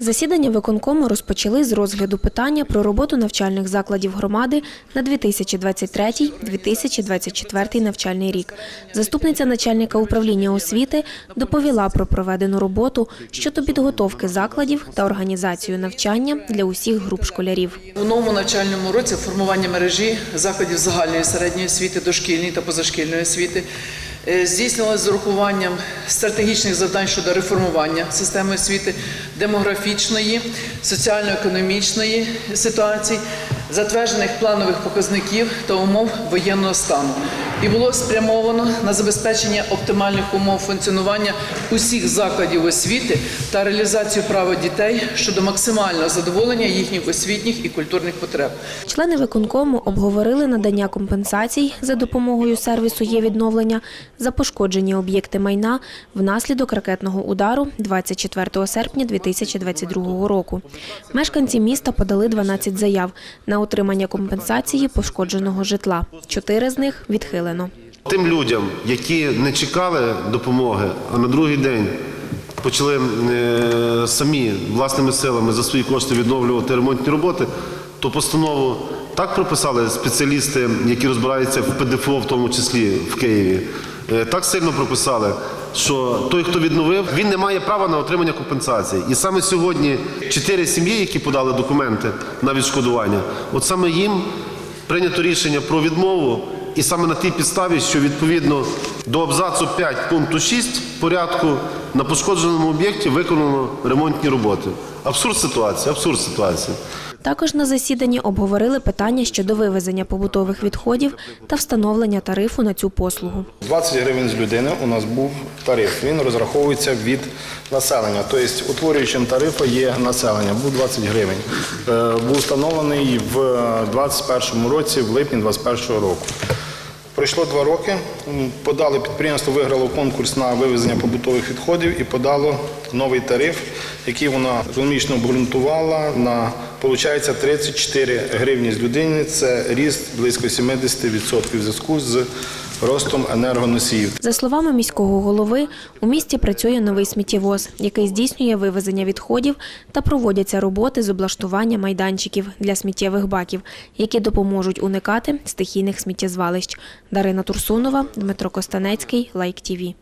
Засідання виконкому розпочали з розгляду питання про роботу навчальних закладів громади на 2023-2024 навчальний рік. Заступниця начальника управління освіти доповіла про проведену роботу щодо підготовки закладів та організацію навчання для усіх груп школярів. У новому навчальному році формування мережі закладів загальної середньої освіти, дошкільної та позашкільної освіти е, з урахуванням стратегічних завдань щодо реформування системи освіти, демографічної, соціально-економічної ситуації, затверджених планових показників та умов воєнного стану. І було спрямовано на забезпечення оптимальних умов функціонування усіх закладів освіти та реалізацію права дітей щодо максимального задоволення їхніх освітніх і культурних потреб. Члени виконкому обговорили надання компенсацій за допомогою сервісу є відновлення за пошкоджені об'єкти майна внаслідок ракетного удару 24 серпня 2022 року. Мешканці міста подали 12 заяв на отримання компенсації пошкодженого житла. Чотири з них відхилено. Тим людям, які не чекали допомоги, а на другий день почали е, самі власними силами за свої кошти відновлювати ремонтні роботи, то постанову так прописали спеціалісти, які розбираються в ПДФО, в тому числі в Києві. е, Так сильно прописали, що той, хто відновив, він не має права на отримання компенсації. І саме сьогодні чотири сім'ї, які подали документи на відшкодування, от саме їм прийнято рішення про відмову. І саме на тій підставі, що відповідно до абзацу 5 пункту 6 порядку на пошкодженому об'єкті виконано ремонтні роботи. Абсурд ситуації, абсурд ситуації. Також на засіданні обговорили питання щодо вивезення побутових відходів та встановлення тарифу на цю послугу. 20 гривень з людини у нас був тариф. Він розраховується від населення. Тобто утворюючим тарифу є населення. Був 20 гривень. Е, Був встановлений в 2021 році, в липні 2021 року. Пройшло два роки. Подали підприємство, виграло конкурс на вивезення побутових відходів і подало новий тариф, який вона економічно обґрунтувала на Получається 34 гривні з людини. Це ріст близько 70% в зв'язку з ростом енергоносіїв. За словами міського голови, у місті працює новий сміттєвоз, який здійснює вивезення відходів та проводяться роботи з облаштування майданчиків для сміттєвих баків, які допоможуть уникати стихійних сміттєзвалищ. Дарина Турсунова, Дмитро Костанецький, Лайк ТІВІ.